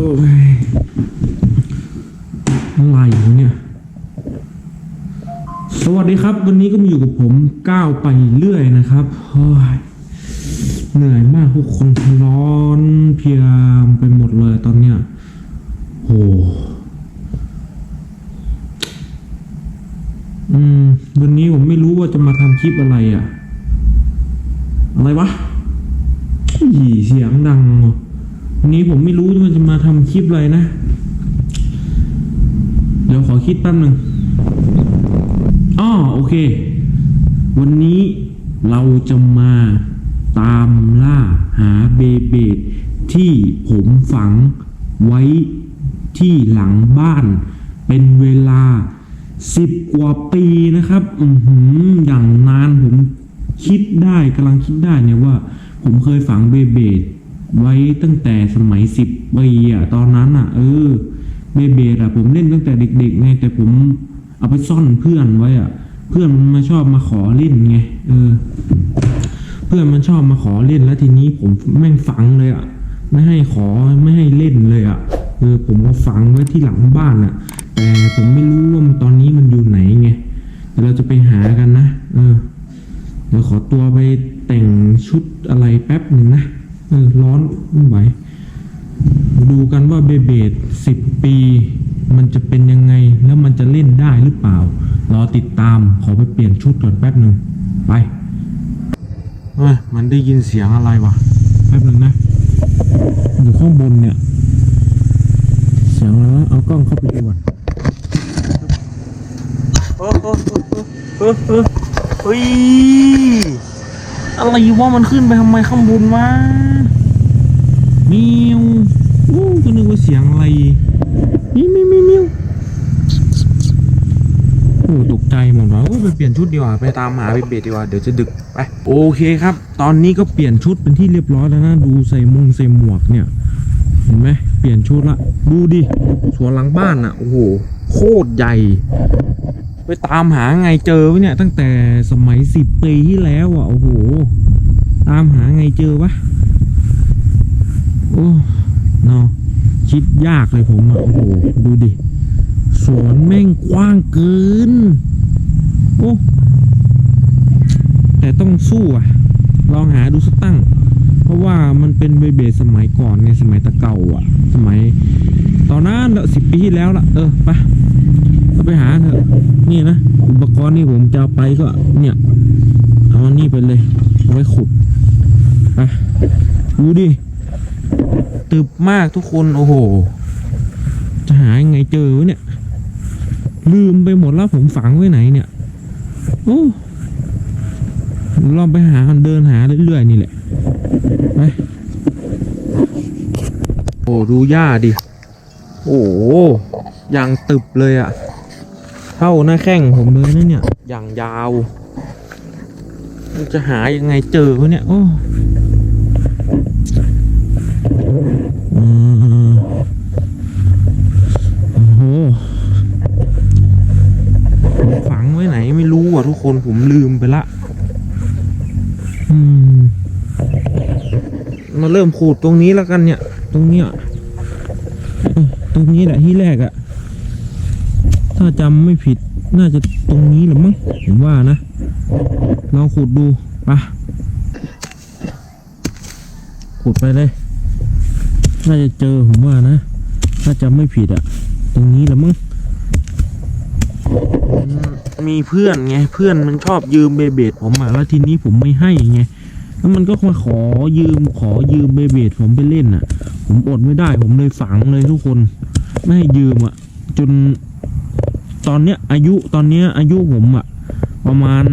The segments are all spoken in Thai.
ยอะไรเนี่ย สวัสดีครับ วันนี้ก็มาอยู่กับผมก้าวไปเรื่อยนะครับเหนื่อยมากทุกคนร้อนเพียไปหมดเลยตอนเนี้ยโหอืม วันนี้ผมไม่รู้ว่าจะมาทำคลิปอะไรอะ่ะ อะไรวะอีเสียงดังว่ะ นนี้ผมไม่รู้ว่าจะมาทำคลิปอะไรนะ เดี๋ยวขอคิดแป๊บหนึ่งอ๋อโอเค วันนี้เราจะมาตามล่าหาเบเบดที่ผมฝังไว้ที่หลังบ้าน เป็นเวลาสิบกว่าปีนะครับ อือหืออย่างนานผมคิดได้กำลังคิดได้เนี่ยว่า ผมเคยฝังเบเบด ไว้ตั้งแต่สมัยสิบปีอะตอนนั้นอะเออเบเบดอะผมเล่นตั้งแต่เด็กๆไงแต่ผมเอาไปซ่อนเพื่อนไว้อะเพื่อนมันมาชอบมาขอเล่นไงเออ เพื่อนมันชอบมาขอเล่นแล้วทีนี้ผมแม่งฝังเลยอะไม่ให้ขอไม่ให้เล่นเลยอะเออผมเอาฝังไว้ที่หลังบ้านอะแต่ผมไม่รู้ว่ามันตอนนี้มันอยู่ไหนไงเดี๋ยวเราจะไปหากันนะเออเดี๋ยวขอตัวไปแต่งชุดอะไรแป๊บหนึ่งนะ เออร้อนไม่ไหวดูกันว่าเบเบดสิบปี มันจะเป็นยังไงแล้วมันจะเล่นได้หรือเปล่า รอติดตามขอไปเปลี่ยนชุดก่อนแป๊บหนึ่งไปเฮ้ยมันได้ยินเสียงอะไรวะแป๊บหนึ่งนะอยู่ข้างบนเนี่ย เสียงอะไรวะเอากล้องเข้าไปดูก่อนเออเออเออเออเฮ้ยอะไรวะมันขึ้นไปทำไมข้างบนวะ มิวอู้ก็นึกว่าเสียงอะไรมิวมิวมิวมิวโอ้ตกใจหมดว่าโอ้ไปเปลี่ยนชุดดีกว่าไปตามหาไปเบดดีกว่าเดี๋ยวจะดึกไปโอเคครับ ตอนนี้ก็เปลี่ยนชุดเป็นที่เรียบร้อยแล้วนะดูใส่มุงใส่หมวกเนี่ย เห็นไหมเปลี่ยนชุดละดูดิสวนหลังบ้านอะโอ้โหโคตรใหญ่ ไปตามหาไงเจอวะเนี่ย ตั้งแต่สมัยสิบปีที่แล้วอะโอ้โห ตามหาไงเจอวะ โอ้เนาะคิดยากเลยผมอะโอ้โหดูดิ สวนแม่งกว้างเกิน โอ้แต่ต้องสู้อะ ลองหาดูสักตั้ง เพราะว่ามันเป็นเบเบสมัยก่อนไงสมัยตะเก่าอะ สมัย ตอนนั้นสิบปีที่แล้วละเออไปไปหาเถอะนี่นะอุปกรณ์นี่ผมจะเอาไปก็ เนี่ยเอาอันนี้ไปเลยเอาไว้ขุดไปดูดิ ตึบมากทุกคนโอ้โห จะหายังไงเจอวเนี่ย ลืมไปหมดแล้วผมฝังไว้ไหนเนี่ย โอ้ลองไปหากันเดินหาเรื่อยๆนี่แหละไปโอ้ดูหญ้าดิ โอ้อย่างตึบเลยอะเท่าหน้าแข้งผมเลยนะเนี่ย อย่างยาว จะหายังไงเจอวเนี่ย โอ้มโอ้โหผมฝัง ไม่รู้อะทุกคนผมลืมไปละอืมมาเริ่มขูดตรงนี้แล้วกันเนี่ย ตรงเนี้ยเอ้ยตรงนี้แหละที่แรกอะถ้าจำไม่ผิดน่าจะตรงนี้หรือมั้งผมว่านะลองขูดดูไปะขูดไปเลยน่าจะเจอผมว่านะ ถ้าจำไม่ผิดอะตรงนี้แหละมั้ง มีเพื่อนไงเพื่อนมันชอบยืมเบเบดผมอะแล้วทีนี้ผมไม่ให้ไงแล้วมันก็มาขอยืมขอยืมเบเบดผมไปเล่นอะผมอดไม่ได้ ผมเลยฝังเลยทุกคน ไม่ให้ยืมอะจนตอนเนี้ยอายุตอนเนี้ยอายุผมอะประมาณ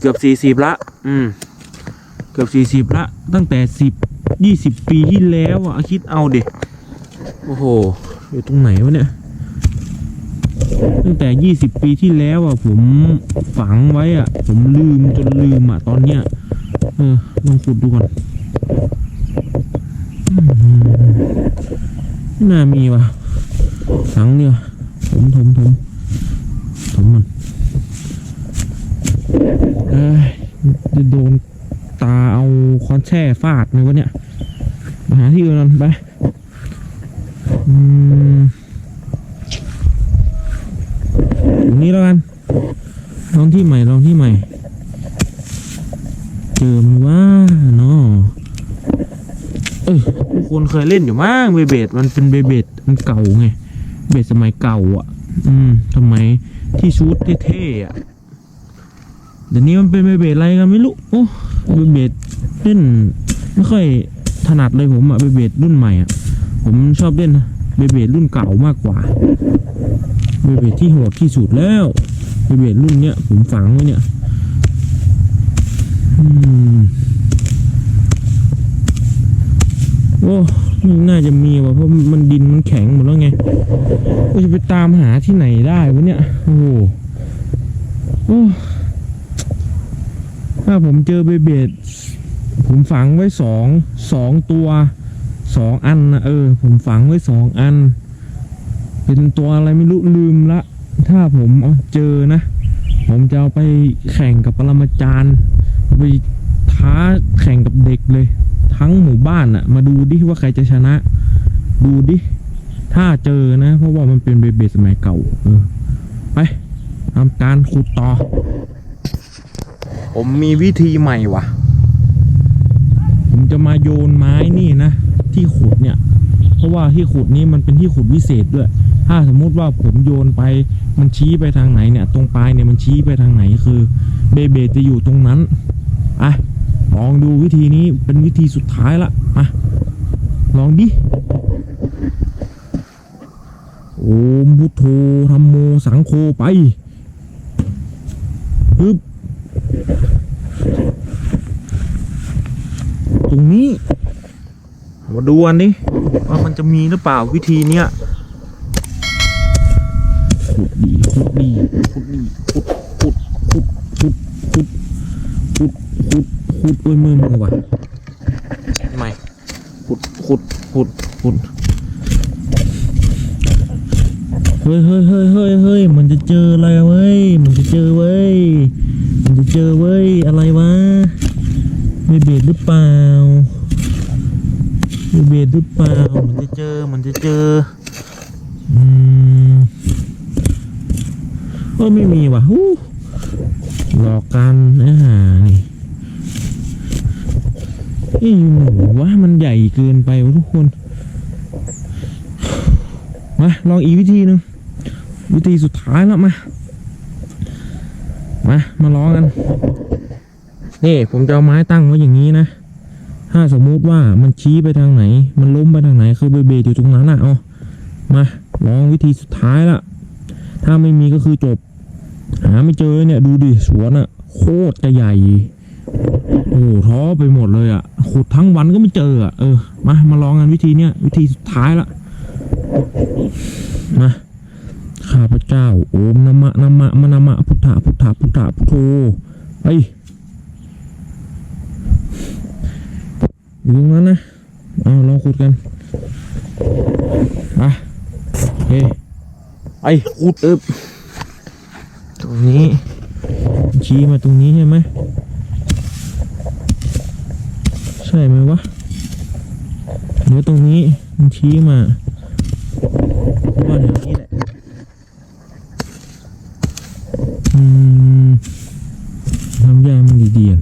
เกือบสี่สิบละ อืม เกือบสี่สิบละ ตั้งแต่สิบยี่สิบปีที่แล้วอะคิดเอาเด็กโอ้โห อยู่ตรงไหนวะเนี่ย ตั้งแต่ยี่สิบปีที่แล้วอะผมฝังไว้อะ ผมลืมจนลืมอะ ตอนเนี้ยเออลองขุดดูก่อนน่ามีว่ะฝังเนี่ยถมถมถมถมมันเอ้ยจะโดนตาเอาคอนแช่ฟาดไหมวะเนี่ย หาที่อื่นกันไป อืมตรงนี้แล้วกัน ลองที่ใหม่ ลองที่ใหม่ เจอมันว่าเนาะเออทุกคนเคยเล่นอยู่มั้งเบเบดมันเป็นเบเบดมันเก่าไงเบสสมัยเก่าอะ อืมสมัยที่ชูดเท่ๆอะเดี๋ยวนี้มันเป็นเบเบดอะไรกันไม่รู้โอ้เบเบดเล่นไม่ค่อยถนัดเลยผมอะเบเบดรุ่นใหม่อะผมชอบเล่นเบเบดรุ่นเก่ามากกว่าเบเบดที่โหดที่สุดแล้วเบเบดรุ่นเนี้ยผมฝังไว้เนี่ยอืมโอ้ น่าจะมีว่ะเพราะมันดินมันแข็งหมดแล้วไงก็จะไปตามหาที่ไหนได้วะเนี่ย โอ้โหถ้าผมเจอเบเบดผมฝังไว้สองสองตัวสองอันนะเออ ผมฝังไว้สองอัน เป็นตัวอะไรไม่รู้ลืมละ ถ้าผมเจอนะ ผมจะเอาไปแข่งกับปรมาจารย์เอาไปท้าแข่งกับเด็กเลย ทั้งหมู่บ้านอะมาดูดิว่าใครจะชนะ ดูดิ ถ้าเจอนะ เพราะว่ามันเป็นเบเบสมัยเก่า เออ ไปทำการขุดต่อ ผมมีวิธีใหม่ว่ะ ผมจะมาโยนไม้นี่นะ ที่ขุดเนี่ย เพราะว่าที่ขุดนี้มันเป็นที่ขุดวิเศษด้วย ถ้าสมมุติว่าผมโยนไปมันชี้ไปทางไหนเนี่ย ตรงปลายเนี่ยมันชี้ไปทางไหนคือ เบเบจะอยู่ตรงนั้นอะ ลองดูวิธีนี้เป็นวิธีสุดท้ายละมาลองดิ โอมพุทโธธรรมโมสังโฆไปปึ๊บตรงนี้ มาดูอันนี้ว่ามันจะมีหรือเปล่าวิธีเนี้ยขุดดีขุดดีขุดดีขุดขุดขุดขุดขุดขุดขุด ขุดโอ้ยมือมือว่ะไมขุดขุดขุดขุดเฮ้ยเฮ้ยเฮ้ยเฮ้ยเฮ้ยมันจะเจออะไรเว้ยมันจะเจอเว้ยมันจะเจอเว้ยอะไรวะไม่เบ็ดหรือเปล่ามีเบสหรือเปล่ามันจะเจอมันจะเจออืมเออไม่มีว่ะฮู้หลอกกันนะฮะนี่ นี่หนูว่ามันใหญ่เกินไปวะทุกคน มาลองอีกวิธีหนึ่งวิธีสุดท้ายแล้วมา มา มาลองกัน นี่ผมจะเอาไม้ตั้งไว้อย่างนี้นะ ถ้าสมมุติว่ามันชี้ไปทางไหน มันล้มไปทางไหนคือเบเบอยู่ตรงนั้นอะเอามาลองวิธีสุดท้ายละถ้าไม่มีก็คือจบ หาไม่เจอเนี่ยดูดิสวนอะ โคตรจะใหญ่ โอ้โหท้อไปหมดเลยอะขุดทั้งวันก็ไม่เจออะเออมามาลองกันวิธีเนี้ยวิธีสุดท้ายละมาข้าพเจ้า โอมนะมะนะมะมะนะมะพุทธะพุทธะพุทธะพุทโธไปอยู่งนั้นนะเอาลองขุดกันมาโอเคไปขุดอึบตรงนี้ชี้มาตรงนี้ใช่ไหม ใช่ไหมวะหรือตรงนี้มันชี้มาว่าแถวนี้แหละอืมทำยามันดีๆอะ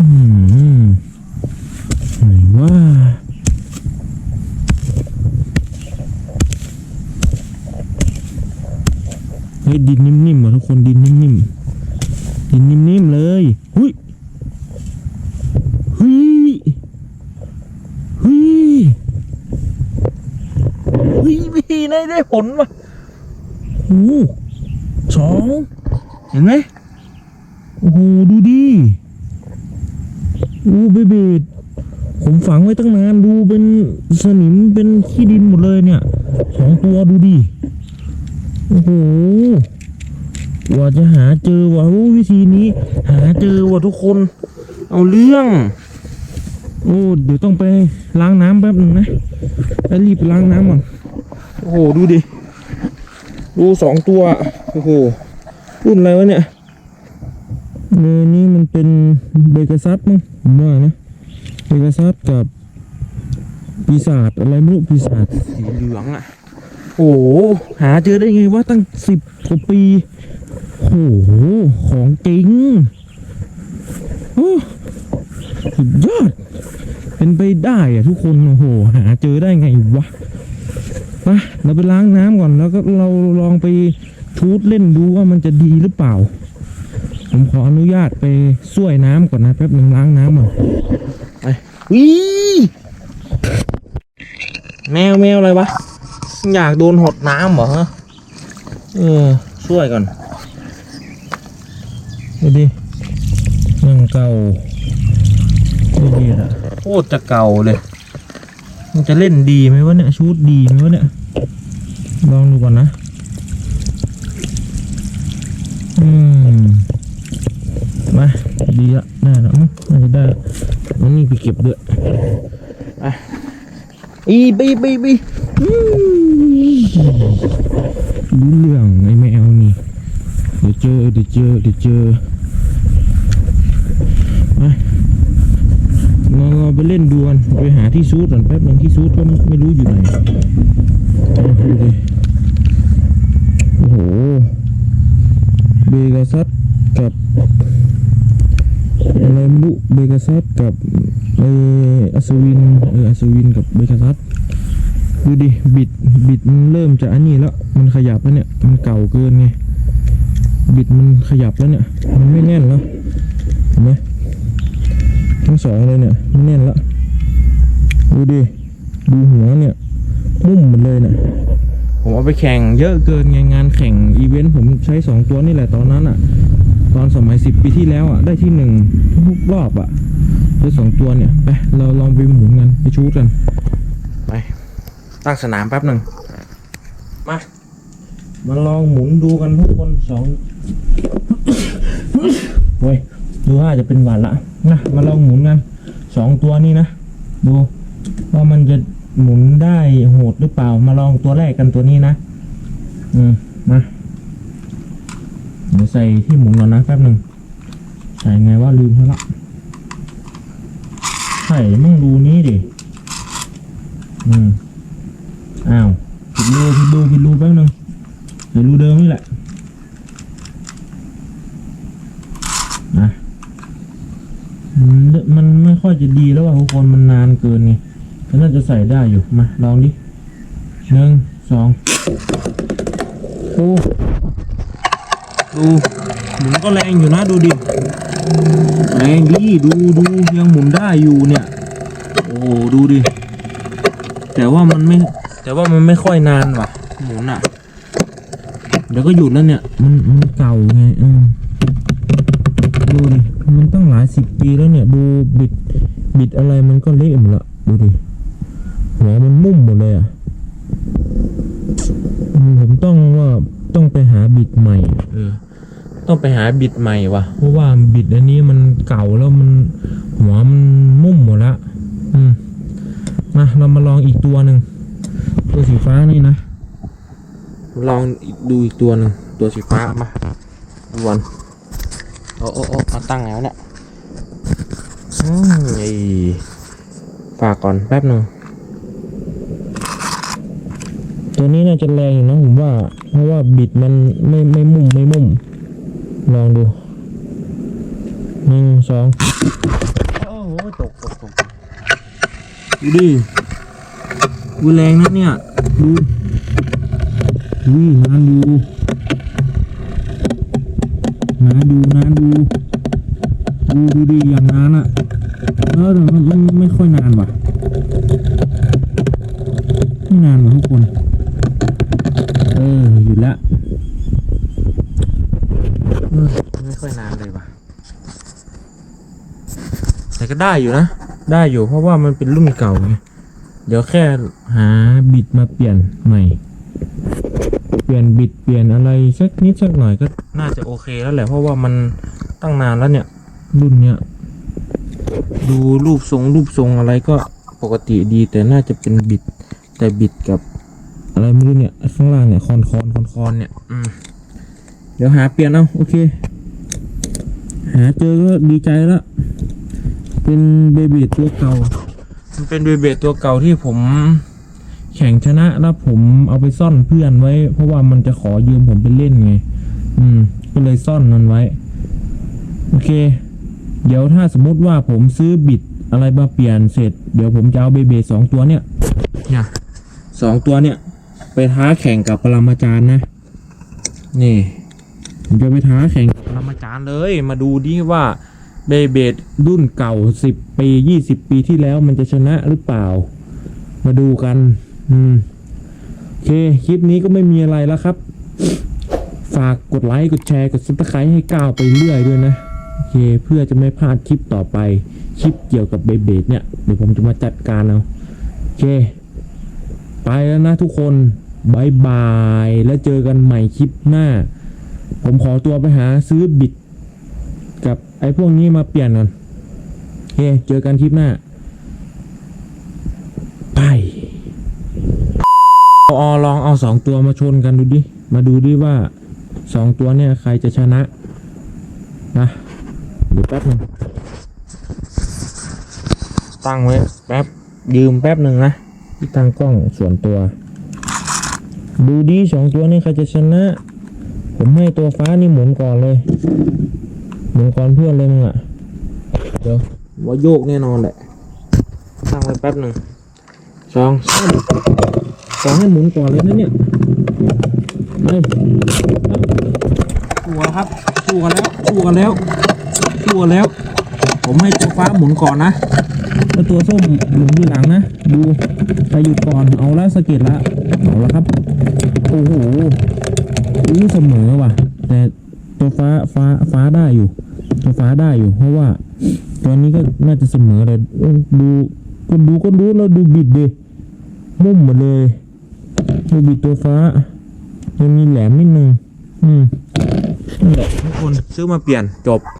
อืมไหนว่าเฮ้ยดินนิ่มๆอะทุกคนดินนิ่มๆ ดินนิ่มๆเลยหุยหุยหุยหุยพี่ได้ได้ผลว่ะโอ้สองเห็นไหมโอ้โหดูดิโอ้เบเบดผมฝังไว้ตั้งนานดูเป็นสนิมเป็นขี้ดินหมดเลยเนี่ยสองตัวดูดิโอ้โห ว่าจะหาเจอว่ะโอ้วิธีนี้ หาเจอว่ะทุกคน เอาเรื่องโอ้เดี๋ยวต้องไปล้างน้ำแป๊บหนึงนะไปรีบล้างน้ำก่อนโอ้โหดูดิดูสองตัวโอ้โหรุ่นอะไรวะเนี่ยเนยนี่มันเป็นเบเกซัสมั้งผมว่านะเอกซัสกับปีศาจอะไรไม่รู้ปีศาจสีเหลืองอะโอ้โหหาเจอได้ไงวะตั้งสิบกว่าปี โอ้โห ของจริงโอ้สุดยอด เป็นไปได้อะทุกคน โอ้โห หาเจอได้ไงวะไปเราไปล้างน้ำก่อนแล้วก็เราลองไปชูดเล่นดูว่ามันจะดีหรือเปล่า ผมขออนุญาตไปช่วยน้ำก่อนนะแป๊บหนึ่งล้างน้ำก่อนไปวิแมวแมวอะไรวะ อยากโดนหดน้ำเหรอเออช่วยก่อน ดูดิยังเก่าดูดิอะโคตรจะเก่าเลย มันจะเล่นดีไหมวะเนี่ยชูดดีไหมวะเนี่ยลองดูก่อนนะ อืมมาดีละได้แล้วน่าจะได้แล้วเอานี่ไปเก็บด้วยไปอีบีบีบีอืมรู้เรื่องไอ้แมวนี่เดี๋ยวเจอเดี๋ยวเจอเดี๋ยวเจอไปเราเรา ไปเล่นดวนไปหาที่ซูดก่อนแป๊บนึงที่ซูดก็ไม่รู้อยู่ไหนเอาดูดิโอ้โหเบกาซัสกับอะไรไม่รู้เบกาซัสกับไออัศวินเอออัศวินกับเบกาซัสดูดิบิดบิดมันเริ่มจะอันนี้แล้วมันขยับแล้วเนี่ยมันเก่าเกินไงบิดมันขยับแล้วเนี่ยมันไม่แน่นแล้วเห็นไหม ทั้งสองเลยเนี่ยไม่แน่นแล้วดูดิดูหัวเนี่ยมุ่มหมดเลยเนี่ยผมเอาไปแข่งเยอะเกินไงงานแข่งอีเวนต์ผมใช้สองตัวนี่แหละตอนนั้นอะ ตอนสมัยสิบปีที่แล้วอะ ได้ที่หนึ่งทุกรอบอะได้สองตัวเนี่ยไปเราลองไปหมุนกันไปชูดกันไปตั้งสนามแป๊บหนึ่งมามาลองหมุนดูกันทุกคนสองเว้ยดูว่าจะเป็นหวัดละ นะมาลองหมุนกันสองตัวนี้นะดูว่ามันจะหมุนได้โหดหรือเปล่า มาลองตัวแรกกันตัวนี้นะ อืมมาเดี๋ยวใส่ที่หมุนก่อนนะแป๊บหนึ่งใส่ไงว่าลืมเขาละใส่มั่งรูนี้ดิอืมอ้าวผิดรูผิดรูผิดรูแป๊บหนึ่งใส่รูเดิมนี่แหละ มันไม่ค่อยจะดีแล้วว่ะทุกคนมันนานเกินไงแต่น่าจะใส่ได้อยู่ มาลองดิหนึ่งสองโอ้ดูหมุนก็แรงอยู่นะดูดิแรงดีดูดูยังหมุนได้อยู่เนี่ย โอ้ดูดิ แต่ว่ามันไม่ แต่ว่ามันไม่ค่อยนานว่ะ หมุนอะ เดี๋ยวก็หยุดแล้วเนี่ย มันมันเก่าไงเออดูดิ มันตั้งหลายสิบปีแล้วเนี่ย ดูบิดบิดอะไรมันก็เละหมดละดูดิหัวมันมุ่มหมดเลยอะอืมผมต้องว่าต้องไปหาบิดใหม่ เออ ต้องไปหาบิดใหม่ว่ะเพราะว่าบิดอันนี้มันเก่าแล้วมันหัวมันมุ่มหมดละอืมมาเรามาลองอีกตัวหนึ่งตัวสีฟ้านี่นะลองดูอีกตัวหนึ่งตัวสีฟ้ามาดูวันโอ้โอ้ โอ้มาตั้งแล้วเนี่ยอืมไอ้ฝากก่อนแป๊บหนึ่งตัวนี้น่าจะแรงอยู่นะผมว่า เพราะว่าบิดมันไม่ไม่มุ่มไม่มุ่ม ลองดูหนึ่งสองโอ้โหตกตกตกดูดิดูแรงนะเนี่ย ดูดูนานดูนานดูนานดู ดูดูดิอย่างนานอะเออแต่มันไม่ค่อยนานว่ะไม่นานว่ะทุกคน เออหยุดละไม่ค่อยนานเลยว่ะแต่ก็ได้อยู่นะ ได้อยู่เพราะว่ามันเป็นรุ่นเก่าไงเดี๋ยวแค่หาบิดมาเปลี่ยนใหม่ เปลี่ยนบิดเปลี่ยนอะไรสักนิดสักหน่อยก็น่าจะโอเคแล้วแหละเพราะว่ามันตั้งนานแล้วเนี่ย รุ่นเนี้ยดูรูปทรงรูปทรงอะไรก็ปกติดีแต่น่าจะเป็นบิด แต่บิดกับ อะไรไม่รู้เนี่ย ข้างล่างเนี่ยคอนคอนคอนคอนเนี่ยอืเดี๋ยวหาเปลี่ยนเอาโอเค หาเจอก็ดีใจแล้วเป็นเบเบดตัวเก่า มันเป็นเบเบดตัวเก่าที่ผม แข่งชนะแล้วผมเอาไปซ่อนเพื่อนไว้ เพราะว่ามันจะขอยืมผมไปเล่นไง อืม ก็เลยซ่อนมันไว้ โอเค เดี๋ยวถ้าสมมุติว่าผมซื้อบิดอะไรมาเปลี่ยนเสร็จ เดี๋ยวผมจะเอาเบเบดสองตัวเนี่ยเนี่ยสองตัวเนี่ย ไปท้าแข่งกับปรมาจารย์นะ นี่ผมจะไปท้าแข่งกับปรมาจารย์เลย มาดูดิว่าเบเบดรุ่นเก่าสิบปียี่สิบปีที่แล้วมันจะชนะหรือเปล่า มาดูกัน อืมโอเค คลิปนี้ก็ไม่มีอะไรแล้วครับ ฝากกดไลค์ กดแชร์ กดซับสไครต์ให้ก้าวไปเรื่อยด้วยนะโอ เคเพื่อจะไม่พลาดคลิปต่อไป คลิปเกี่ยวกับเบเบดเนี่ย เดี๋ยวผมจะมาจัดการเอาโอเค ไปแล้วนะทุกคนบายบาย แล้วเจอกันใหม่คลิปหน้า ผมขอตัวไปหาซื้อบิด กับไอ้พวกนี้มาเปลี่ยนก่อนโอเค เจอกันคลิปหน้า ไปเอาลองเอาสองตัวมาชนกันดูดิ มาดูดิว่าสองตัวเนี่ยใครจะชนะนะ เดี๋ยวแป๊บหนึงตั้งไว้แป๊บยืมแป๊บหนึ่งนะที่ตั้งกล้องส่วนตัว ดูดีสองตัวนี้ใครจะชนะ ผมให้ตัวฟ้านี่หมุนก่อนเลย หมุนก่อนเพื่อนเลยมึงอะเดี๋ยวว่าโยกแน่นอนแหละตั้งไว้แป๊บหนึ่งสองสามสองให้หมุนก่อนเลยนะเนี่ยเฮ้ยสู้กันครับสู้กันแล้วสู้กันแล้ว สู้กันแล้ว ผมให้ตัวฟ้าหมุนก่อนนะแล้วตัวส้มหมุนทีหลังนะ ดูไปหยุดก่อนเอาแล้วสะเก็ดละเอาละครับ โอ้โหอู้เสมอว่ะ แต่ตัวฟ้าฟ้าฟ้าได้อยู่ ตัวฟ้าได้อยู่ เพราะว่าตัวนี้ก็น่าจะเสมอเลยดูก็ดูก็รู้แล้วดูบิดดิมุ่มหมดเลย ดูบิดตัวฟ้ายังมีแหลมนิดนึงอืมนั่นแหละทุกคนซื้อมาเปลี่ยนจบ